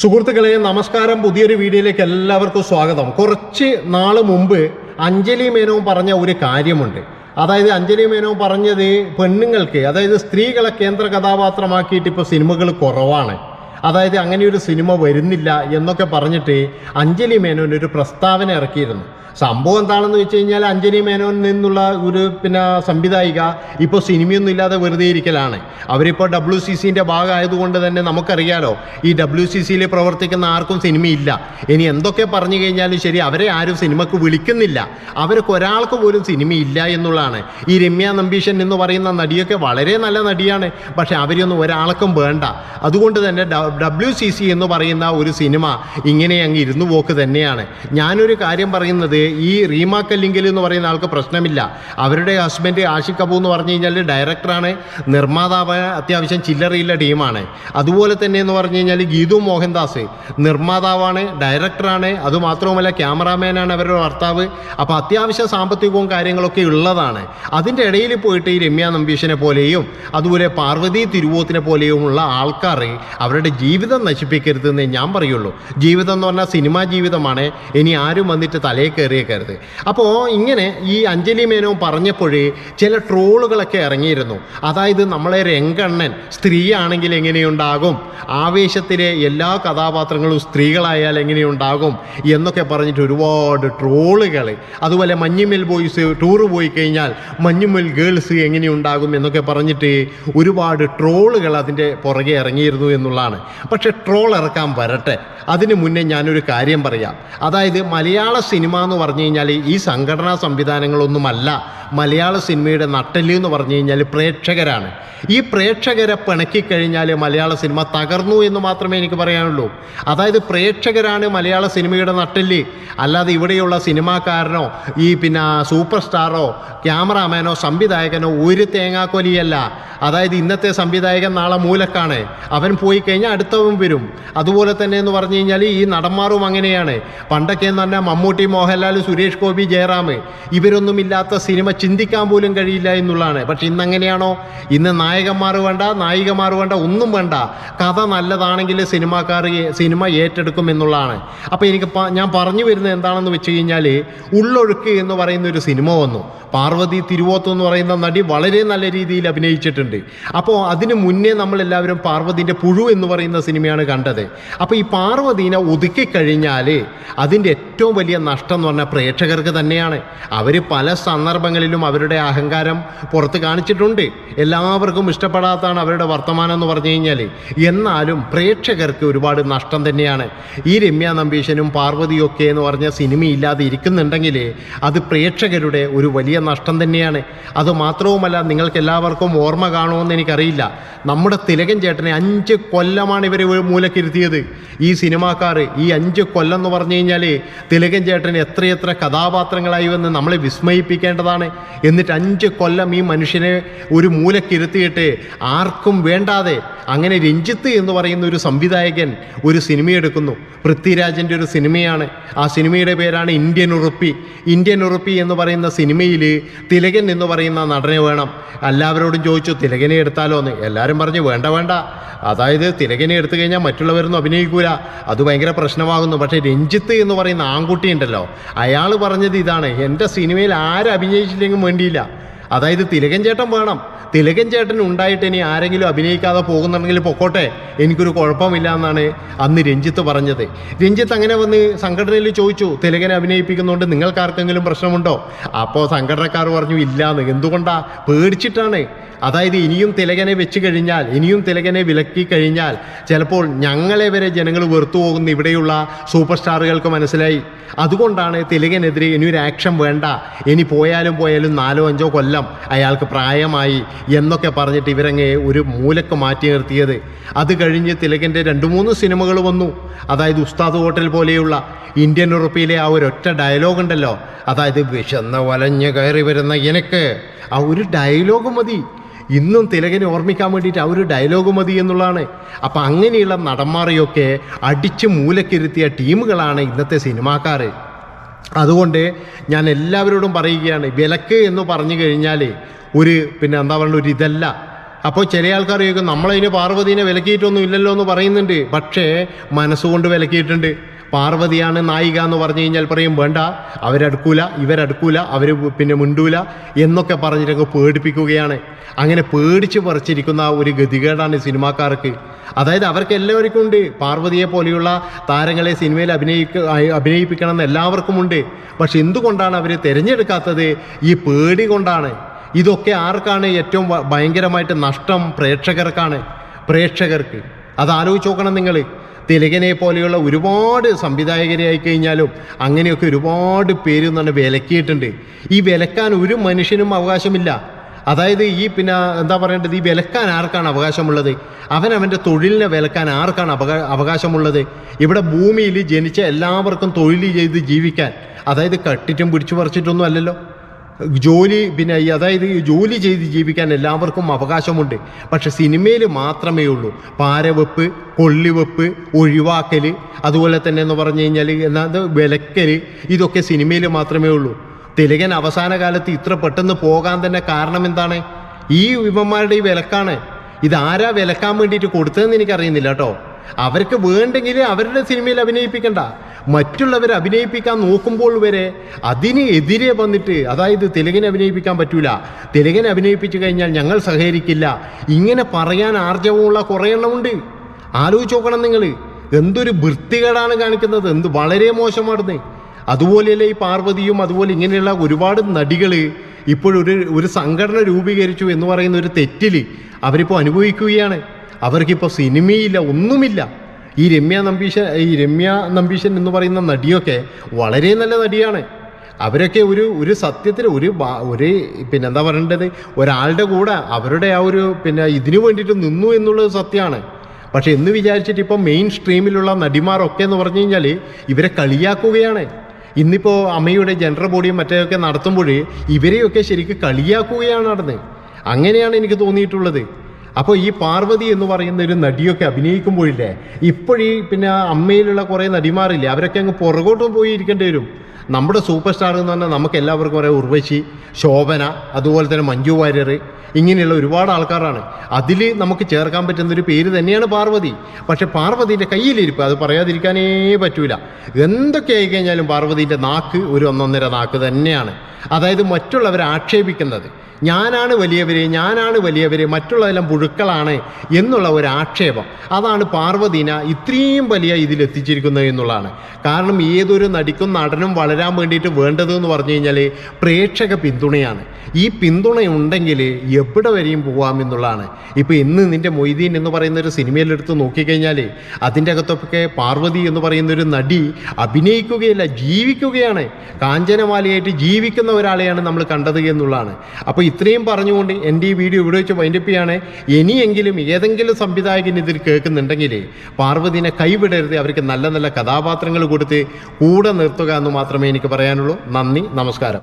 സുഹൃത്തുക്കളെ നമസ്കാരം. പുതിയൊരു വീഡിയോയിലേക്ക് എല്ലാവർക്കും സ്വാഗതം. കുറച്ച് നാൾ മുമ്പ് അഞ്ജലി മേനോൻ പറഞ്ഞ ഒരു കാര്യമുണ്ട്. അതായത് അഞ്ജലി മേനോൻ പറഞ്ഞത് പെണ്ണുങ്ങൾക്ക് അതായത് സ്ത്രീകളെ കേന്ദ്ര കഥാപാത്രമാക്കിയിട്ട് ഇപ്പോൾ സിനിമകൾ കുറവാണ്. അതായത് അങ്ങനെ ഒരു സിനിമ വരുന്നില്ല എന്നൊക്കെ പറഞ്ഞിട്ട് അഞ്ജലി മേനോൻ ഒരു പ്രസ്താവന ഇറക്കിയിരുന്നു. സംഭവം എന്താണെന്ന് വെച്ച് കഴിഞ്ഞാൽ അഞ്ജലി മേനോൻ നിന്നുള്ള ഒരു പിന്നെ സംവിധായിക ഇപ്പോൾ സിനിമയൊന്നും ഇല്ലാതെ വെറുതെ ഇരിക്കലാണ്. അവരിപ്പോൾ ഡബ്ല്യു സി സിന്റെ ഭാഗമായതുകൊണ്ട് തന്നെ നമുക്കറിയാലോ ഈ ഡബ്ല്യു സി സിയിൽ പ്രവർത്തിക്കുന്ന ആർക്കും സിനിമയില്ല. ഇനി എന്തൊക്കെ പറഞ്ഞു കഴിഞ്ഞാലും ശരി അവരെ ആരും സിനിമക്ക് വിളിക്കുന്നില്ല. അവർക്ക് ഒരാൾക്ക് പോലും സിനിമയില്ല എന്നുള്ളതാണ്. ഈ രമ്യ നമ്പീഷൻ എന്ന് പറയുന്ന നടിയൊക്കെ വളരെ നല്ല നടിയാണ്. പക്ഷേ അവരൊന്നും ഒരാൾക്കും വേണ്ട. അതുകൊണ്ട് തന്നെ ഡബ്ല്യു സി സി എന്ന് പറയുന്ന ഒരു സിനിമ ഇങ്ങനെ അങ്ങ് ഇരുന്നു പോക്ക് തന്നെയാണ്. ഞാനൊരു കാര്യം പറയുന്നത് ഈ റീമ കല്ലിങ്കൽ എന്ന് പറയുന്ന ആൾക്ക് പ്രശ്നമില്ല. അവരുടെ ഹസ്ബൻഡ് ആഷിഖ് കപൂർ എന്ന് പറഞ്ഞു കഴിഞ്ഞാൽ ഡയറക്ടറാണ് നിർമ്മാതാവ് അത്യാവശ്യം ചില്ലറയുള്ള ടീമാണ് അതുപോലെ തന്നെ എന്ന് പറഞ്ഞു കഴിഞ്ഞാൽ ഗീതു മോഹൻദാസ് നിർമ്മാതാവാണ് ഡയറക്ടറാണ് അതുമാത്രവുമല്ല ക്യാമറാമാനാണ് അവരുടെ ഭർത്താവ്. അപ്പോൾ അത്യാവശ്യം സാമ്പത്തികവും കാര്യങ്ങളൊക്കെ ഉള്ളതാണ്. അതിന്റെ ഇടയിൽ പോയിട്ട് ഈ രമ്യ നമ്പീഷിനെ പോലെയും അതുപോലെ പാർവതി തിരുവോത്തിനെ പോലെയുമുള്ള ആൾക്കാർ അവരുടെ ജീവിതം നശിപ്പിക്കരുതെന്നേ ഞാൻ പറയുള്ളൂ. ജീവിതം എന്ന് പറഞ്ഞാൽ സിനിമാ ജീവിതമാണ്. ഇനി ആരും വന്നിട്ട് തലയിൽ കയറിയേക്കരുത്. അപ്പോൾ ഇങ്ങനെ ഈ അഞ്ജലി മേനോൻ പറഞ്ഞപ്പോഴേ ചില ട്രോളുകളൊക്കെ ഇറങ്ങിയിരുന്നു. അതായത് നമ്മളെ രംഗണ്ണൻ സ്ത്രീയാണെങ്കിൽ എങ്ങനെയുണ്ടാകും? ആവേശത്തിലെ എല്ലാ കഥാപാത്രങ്ങളും സ്ത്രീകളായാൽ എങ്ങനെയുണ്ടാകും? എന്നൊക്കെ പറഞ്ഞിട്ട് ഒരുപാട് ട്രോളുകൾ അതുപോലെ മഞ്ഞുമൽ ബോയ്സ് ടൂർ പോയി കഴിഞ്ഞാൽ മഞ്ഞുമൽ ഗേൾസ് എങ്ങനെയുണ്ടാകും എന്നൊക്കെ പറഞ്ഞിട്ട് ഒരുപാട് ട്രോളുകൾ അതിന്റെ പുറകെ ഇറങ്ങിയിരുന്നു എന്നുള്ളതാണ്. പക്ഷെ ട്രോൾ ഇറക്കാൻ വരട്ടെ. അതിന് മുന്നേ ഞാനൊരു കാര്യം പറയാം. അതായത് മലയാള സിനിമ എന്ന് പറഞ്ഞു കഴിഞ്ഞാൽ ഈ സംഘടനാ സംവിധാനങ്ങളൊന്നുമല്ല. മലയാള സിനിമയുടെ നട്ടെല്ല് എന്ന് പറഞ്ഞു കഴിഞ്ഞാൽ പ്രേക്ഷകരാണ്. ഈ പ്രേക്ഷകരെ പിണക്കിക്കഴിഞ്ഞാൽ മലയാള സിനിമ തകർന്നു എന്ന് മാത്രമേ എനിക്ക് പറയാനുള്ളൂ. അതായത് പ്രേക്ഷകരാണ് മലയാള സിനിമയുടെ നട്ടെല്ല്. അല്ലാതെ ഇവിടെയുള്ള സിനിമാക്കാരനോ ഈ പിന്നെ സൂപ്പർ സ്റ്റാറോ ക്യാമറാമാനോ സംവിധായകനോ ഒരു തേങ്ങാക്കൊലിയല്ല. അതായത് ഇന്നത്തെ സംവിധായകൻ നാളെ മൂലക്കാണ്. അവൻ പോയി കഴിഞ്ഞാൽ അടുത്തവൻ വരും. അതുപോലെ തന്നെ എന്ന് പറഞ്ഞു കഴിഞ്ഞാൽ ഈ നടന്മാരും അങ്ങനെയാണ്. പണ്ടൊക്കെ എന്ന് പറഞ്ഞാൽ മമ്മൂട്ടി മോഹൻലാൽ സുരേഷ് ഗോപി ജയറാം ഇവരൊന്നും ഇല്ലാത്ത സിനിമ ചിന്തിക്കാൻ പോലും കഴിയില്ല എന്നുള്ളതാണ്. പക്ഷെ ഇന്ന് അങ്ങനെയാണോ ഇന്ന് നായകന്മാർ വേണ്ട നായികമാർ വേണ്ട ഒന്നും വേണ്ട. കഥ നല്ലതാണെങ്കിൽ സിനിമാക്കാർ സിനിമ ഏറ്റെടുക്കും എന്നുള്ളതാണ്. അപ്പോൾ എനിക്ക് ഞാൻ പറഞ്ഞു വരുന്നത് എന്താണെന്ന് വെച്ച് കഴിഞ്ഞാൽ ഉള്ളൊഴുക്ക് എന്ന് പറയുന്ന ഒരു സിനിമ വന്നു. പാർവതി തിരുവോത്ത് എന്ന് പറയുന്ന നടി വളരെ നല്ല രീതിയിൽ അഭിനയിച്ചിട്ടുണ്ട്. അപ്പോൾ അതിന് മുന്നേ നമ്മളെല്ലാവരും പാർവതിന്റെ പുഴു എന്ന് പറയുന്ന സിനിമയാണ് കണ്ടത്. അപ്പോൾ ഈ പാർവതീനെ ഒതുക്കിക്കഴിഞ്ഞാൽ അതിന്റെ ഏറ്റവും വലിയ നഷ്ടം എന്ന് പറഞ്ഞാൽ പ്രേക്ഷകർക്ക് തന്നെയാണ്. അവർ പല സന്ദർഭങ്ങളിലും അവരുടെ അഹങ്കാരം പുറത്ത് കാണിച്ചിട്ടുണ്ട്. എല്ലാവർക്കും ഇഷ്ടപ്പെടാത്തതാണ് അവരുടെ വർത്തമാനം എന്ന് പറഞ്ഞു കഴിഞ്ഞാൽ എന്നാലും പ്രേക്ഷകർക്ക് ഒരുപാട് നഷ്ടം തന്നെയാണ്. ഈ രമ്യ നമ്പീശനും പാർവതിയൊക്കെ എന്ന് പറഞ്ഞ സിനിമ ഇല്ലാതെ ഇരിക്കുന്നുണ്ടെങ്കിൽ അത് പ്രേക്ഷകരുടെ ഒരു വലിയ നഷ്ടം തന്നെയാണ്. അത് മാത്രവുമല്ല നിങ്ങൾക്ക് എല്ലാവർക്കും ഓർമ്മ കാണുമെന്ന് എനിക്കറിയില്ല. നമ്മുടെ തിലകൻ ചേട്ടനെ അഞ്ച് കൊല്ലമാണ് ഇവർ മൂലക്കിരുത്തിയത്? ഈ സിനിമാക്കാർ ഈ അഞ്ച് കൊല്ലം എന്ന് പറഞ്ഞു കഴിഞ്ഞാൽ തിലകൻ ചേട്ടൻ എത്രയെത്ര കഥാപാത്രങ്ങളായി വന്ന് നമ്മളെ വിസ്മയിപ്പിക്കേണ്ടതാണ്. എന്നിട്ട് അഞ്ച് കൊല്ലം ഈ മനുഷ്യനെ ഒരു മൂലക്കിരുത്തിയിട്ട് ആർക്കും വേണ്ടാതെ അങ്ങനെ രഞ്ജിത്ത് എന്ന് പറയുന്ന ഒരു സംവിധായകൻ ഒരു സിനിമയെടുക്കുന്നു പൃഥ്വിരാജിന്റെ ഒരു സിനിമയാണ്. ആ സിനിമയുടെ പേരാണ് ഇന്ത്യൻ ഉറുപ്പി. ഇന്ത്യൻ ഉറുപ്പി എന്ന് പറയുന്ന സിനിമയിൽ തിലകൻ എന്ന് പറയുന്ന നടനെ വേണം. എല്ലാവരോടും ചോദിച്ചു തിലകനെ എടുത്താലോ എന്ന് എല്ലാവരും പറഞ്ഞു വേണ്ട വേണ്ട. അതായത് തിലകനെ എടുത്തു കഴിഞ്ഞാൽ മറ്റുള്ളവരൊന്നും അഭിനയിക്കൂല. അത് ഭയങ്കര പ്രശ്നമാകുന്നു. പക്ഷേ രഞ്ജിത്ത് എന്ന് പറയുന്ന ആൺകുട്ടി ഉണ്ടല്ലോ. അയാൾ പറഞ്ഞത് ഇതാണ് എന്റെ സിനിമയിൽ ആരും അഭിനയിച്ചില്ലെങ്കിലും വേണ്ടിയില്ല. അതായത് തിലകൻ ചേട്ടൻ വേണം. തിലകൻ ചേട്ടൻ ഉണ്ടായിട്ട് ഇനി ആരെങ്കിലും അഭിനയിക്കാതെ പോകുന്നുണ്ടെങ്കിൽ പൊക്കോട്ടെ. എനിക്കൊരു കുഴപ്പമില്ല എന്നാണ് അന്ന് രഞ്ജിത്ത് പറഞ്ഞത്. രഞ്ജിത്ത് അങ്ങനെ വന്ന് സംഘടനയിൽ ചോദിച്ചു തിലകനെ അഭിനയിപ്പിക്കുന്നതുകൊണ്ട് നിങ്ങൾക്ക് ആർക്കെങ്കിലും പ്രശ്നമുണ്ടോ? അപ്പോൾ സംഘടനക്കാർ പറഞ്ഞു ഇല്ലാന്ന് എന്തുകൊണ്ടാ? പേടിച്ചിട്ടാണ്. അതായത് ഇനിയും തിലകനെ വെച്ച് കഴിഞ്ഞാൽ ഇനിയും തിലകനെ വിലക്കി കഴിഞ്ഞാൽ ചിലപ്പോൾ ഞങ്ങളെ വരെ ജനങ്ങൾ വെറുത്തു പോകുന്ന ഇവിടെയുള്ള സൂപ്പർ സ്റ്റാറുകൾക്ക് മനസ്സിലായി. അതുകൊണ്ടാണ് തിലകനെതിരെ ഇനി ഒരു ആക്ഷൻ വേണ്ട. ഇനി പോയാലും പോയാലും നാലോ അഞ്ചോ കൊല്ലം അയാൾക്ക് പ്രായമായി എന്നൊക്കെ പറഞ്ഞിട്ട് ഇവരങ്ങ് ഒരു മൂലക്ക് മാറ്റി നിർത്തിയത്. അത് കഴിഞ്ഞ് തിലകന്റെ രണ്ട് മൂന്ന് സിനിമകൾ വന്നു. അതായത് ഉസ്താദ് ഹോട്ടൽ പോലെയുള്ള ഇന്ത്യൻ ഉറപ്പിയിലെ ആ ഒരൊറ്റ ഡയലോഗ് ഉണ്ടല്ലോ. അതായത് വിശന്ന വലഞ്ഞ് കയറി വരുന്ന എനിക്ക് ആ ഒരു ഡയലോഗ് മതി. ഇന്നും തിലകനെ ഓർമ്മിക്കാൻ വേണ്ടിയിട്ട് ആ ഒരു ഡയലോഗ് മതി എന്നുള്ളതാണ്. അപ്പം അങ്ങനെയുള്ള നടന്മാരെയൊക്കെ അടിച്ച് മൂലക്കിരുത്തിയ ടീമുകളാണ് ഇന്നത്തെ സിനിമാക്കാർ അതുകൊണ്ട് ഞാൻ എല്ലാവരോടും പറയുകയാണ് വിലക്ക് എന്ന് പറഞ്ഞു കഴിഞ്ഞാൽ ഒരു പിന്നെ എന്താ പറയുക ഒരു ഇതല്ല. അപ്പോൾ ചില ആൾക്കാർ ചോദിക്കും നമ്മളതിന് പാർവതീനെ വിലക്കിയിട്ടൊന്നും ഇല്ലല്ലോ എന്ന് പറയുന്നുണ്ട്. പക്ഷേ മനസ്സുകൊണ്ട് വിലക്കിയിട്ടുണ്ട്. പാർവതിയാണ് നായിക എന്ന് പറഞ്ഞു കഴിഞ്ഞാൽ പറയും വേണ്ട അവരടുക്കൂല ഇവരടുക്കൂല അവർ പിന്നെ മുണ്ടൂല എന്നൊക്കെ പറഞ്ഞിട്ടങ്ങ് പേടിപ്പിക്കുകയാണ്. അങ്ങനെ പേടിച്ച് പറിച്ചിരിക്കുന്ന ഒരു ഗതികേടാണ് സിനിമാക്കാർക്ക്. അതായത് അവർക്ക് എല്ലാവർക്കും ഉണ്ട്. പാർവതിയെ പോലെയുള്ള താരങ്ങളെ സിനിമയിൽ അഭിനയിക്ക അഭിനയിപ്പിക്കണം എന്ന് എല്ലാവർക്കും ഉണ്ട് പക്ഷെ എന്തുകൊണ്ടാണ് അവർ തിരഞ്ഞെടുക്കാത്തത്? ഈ പേടി കൊണ്ടാണ്. ഇതൊക്കെ ആർക്കാണ് ഏറ്റവും ഭയങ്കരമായിട്ട് നഷ്ടം പ്രേക്ഷകർക്കാണ്. പ്രേക്ഷകർക്ക്. അത് ആലോചിച്ച് നോക്കണം നിങ്ങൾ തിലകനെ പോലെയുള്ള ഒരുപാട് സംവിധായകരെ ആയിക്കഴിഞ്ഞാലും അങ്ങനെയൊക്കെ ഒരുപാട് പേര് തന്നെ വിലക്കിയിട്ടുണ്ട്. ഈ വിലക്കാൻ ഒരു മനുഷ്യനും അവകാശമില്ല. അതായത് ഈ പിന്നെ എന്താ പറയേണ്ടത്? ഈ വിലക്കാൻ ആർക്കാണ് അവകാശമുള്ളത്? അവൻ അവന്റെ തൊഴിലിനെ വിലക്കാൻ ആർക്കാണ് അവകാ അവകാശമുള്ളത്? ഇവിടെ ഭൂമിയിൽ ജനിച്ച എല്ലാവർക്കും തൊഴിൽ ചെയ്ത് ജീവിക്കാൻ. അതായത് കട്ടിറ്റും പിടിച്ചു പറിച്ചിട്ടൊന്നും അല്ലല്ലോ. ജോലി പിന്നെ ഈ അതായത് ജോലി ചെയ്ത് ജീവിക്കാൻ എല്ലാവർക്കും അവകാശമുണ്ട്. പക്ഷെ സിനിമയിൽ മാത്രമേ ഉള്ളൂ. പാരവെപ്പ് കൊള്ളിവെപ്പ് ഒഴിവാക്കൽ അതുപോലെ തന്നെ എന്ന് പറഞ്ഞു കഴിഞ്ഞാൽ എന്നത് വിലക്കൽ ഇതൊക്കെ സിനിമയിൽ മാത്രമേ ഉള്ളൂ. തിലകൻ അവസാന കാലത്ത് ഇത്ര പെട്ടെന്ന് പോകാൻ തന്നെ കാരണം എന്താണ്? ഈ വിമന്മാരുടെ ഈ വിലക്കാണ്. ഇതാരാ വിലക്കാൻ വേണ്ടിയിട്ട് കൊടുത്തതെന്ന് എനിക്കറിയുന്നില്ല കേട്ടോ. അവർക്ക് വേണ്ടെങ്കിൽ അവരുടെ സിനിമയിൽ അഭിനയിപ്പിക്കണ്ട. മറ്റുള്ളവരെ അഭിനയിപ്പിക്കാൻ നോക്കുമ്പോൾ വരെ അതിന് എതിരെ വന്നിട്ട് അതായത് തെലുങ്കിനെ അഭിനയിപ്പിക്കാൻ പറ്റൂല. തെലുങ്കിനെ അഭിനയിപ്പിച്ചു കഴിഞ്ഞാൽ ഞങ്ങൾ സഹകരിക്കില്ല. ഇങ്ങനെ പറയാൻ ആർജവമുള്ള കുറേ എണ്ണമുണ്ട് ആലോചിച്ച് നോക്കണം നിങ്ങൾ എന്തൊരു വൃത്തികേടാണ് കാണിക്കുന്നത്. എന്ത് വളരെ മോശമാണെന്ന്. അതുപോലെയല്ലേ ഈ പാർവതിയും അതുപോലെ ഇങ്ങനെയുള്ള ഒരുപാട് നടികൾ ഇപ്പോഴൊരു ഒരു സംഘടന രൂപീകരിച്ചു എന്ന് പറയുന്ന ഒരു തെറ്റിൽ അവരിപ്പോൾ അനുഭവിക്കുകയാണ്. അവർക്കിപ്പോൾ സിനിമയില്ല ഒന്നുമില്ല. ഈ രമ്യ നമ്പീശൻ ഈ രമ്യ നമ്പീശൻ എന്ന് പറയുന്ന നടിയൊക്കെ വളരെ നല്ല നടിയാണ്. അവരൊക്കെ ഒരു ഒരു സത്യത്തിൽ ഒരു ഒരു പിന്നെ എന്താ പറയേണ്ടത്? ഒരാളുടെ കൂടെ അവരുടെ ആ ഒരു പിന്നെ ഇതിനു വേണ്ടിയിട്ട് നിന്നു എന്നുള്ളത് സത്യമാണ്. പക്ഷെ എന്ന് വിചാരിച്ചിട്ട് ഇപ്പം മെയിൻ സ്ട്രീമിലുള്ള നടിമാരൊക്കെ എന്ന് പറഞ്ഞു കഴിഞ്ഞാൽ ഇവരെ കളിയാക്കുകയാണ്. ഇന്നിപ്പോൾ അമ്മയുടെ ജനറൽ ബോഡിയും മറ്റേതൊക്കെ നടത്തുമ്പോൾ ഇവരെയൊക്കെ ശരിക്കും കളിയാക്കുകയാണ് നടന്നത് അങ്ങനെയാണ് എനിക്ക് തോന്നിയിട്ടുള്ളത്. അപ്പോൾ ഈ പാർവതി എന്ന് പറയുന്ന ഒരു നടിയൊക്കെ അഭിനയിക്കുമ്പോഴില്ലേ ഇപ്പോഴീ പിന്നെ അമ്മയിലുള്ള കുറേ നടിമാരില്ലേ അവരൊക്കെ അങ്ങ് പുറകോട്ടും പോയി ഇരിക്കേണ്ടി വരും. നമ്മുടെ സൂപ്പർ സ്റ്റാർ എന്ന് പറഞ്ഞാൽ നമുക്ക് എല്ലാവർക്കും പറയാം ഉർവശി ശോഭന അതുപോലെ തന്നെ മഞ്ജു വാര്യർ. ഇങ്ങനെയുള്ള ഒരുപാട് ആൾക്കാരാണ്. അതിൽ നമുക്ക് ചേർക്കാൻ പറ്റുന്ന ഒരു പേര് തന്നെയാണ് പാർവതി. പക്ഷേ പാർവതിന്റെ കയ്യിലിരിപ്പ് അത് പറയാതിരിക്കാനേ പറ്റൂല. എന്തൊക്കെ ആയി കഴിഞ്ഞാലും പാർവതിന്റെ നാക്ക് ഒരു ഒന്നൊന്നര നാക്ക് തന്നെയാണ്. അതായത് മറ്റുള്ളവരെ ആക്ഷേപിക്കുന്നത്. ഞാനാണ് വലിയവരെ ഞാനാണ് വലിയവരെ മറ്റുള്ളതെല്ലാം പുഴുക്കളാണ് എന്നുള്ള ഒരു ആക്ഷേപം. അതാണ് പാർവതീന ഇത്രയും വലിയ ഇതിലെത്തിച്ചിരിക്കുന്നത് എന്നുള്ളതാണ്. കാരണം ഏതൊരു നടിക്കും നടനും വളരാൻ വേണ്ടിയിട്ട് വേണ്ടത് എന്ന് പറഞ്ഞു കഴിഞ്ഞാൽ പ്രേക്ഷക പിന്തുണയാണ്. ഈ പിന്തുണ ഉണ്ടെങ്കിൽ എവിടെ വരെയും പോകാം എന്നുള്ളതാണ്. ഇപ്പോൾ ഇന്ന് നിന്റെ മൊയ്തീൻ എന്ന് പറയുന്ന ഒരു സിനിമയിലെടുത്ത് നോക്കിക്കഴിഞ്ഞാൽ അതിന്റെ അകത്തൊക്കെ പാർവതി എന്ന് പറയുന്ന ഒരു നടി അഭിനയിക്കുകയല്ല ജീവിക്കുകയാണ്. കാഞ്ചനമാലയായിട്ട് ജീവിക്കുന്ന ഒരാളെയാണ് നമ്മൾ കണ്ടത് എന്നുള്ളതാണ്. അപ്പോൾ ഇത്രയും പറഞ്ഞുകൊണ്ട് എന്റെ ഈ വീഡിയോ ഇവിടെ വെച്ച് വൈൻഡപ്പിയാണ് ഇനിയെങ്കിലും ഏതെങ്കിലും സംവിധായകൻ ഇതിൽ കേൾക്കുന്നുണ്ടെങ്കിൽ പാർവതിനെ കൈവിടരുത് അവർക്ക് നല്ല നല്ല കഥാപാത്രങ്ങൾ കൊടുത്ത് കൂടെ നിർത്തുക എന്ന് മാത്രമേ എനിക്ക് പറയാനുള്ളൂ. നന്ദി നമസ്കാരം.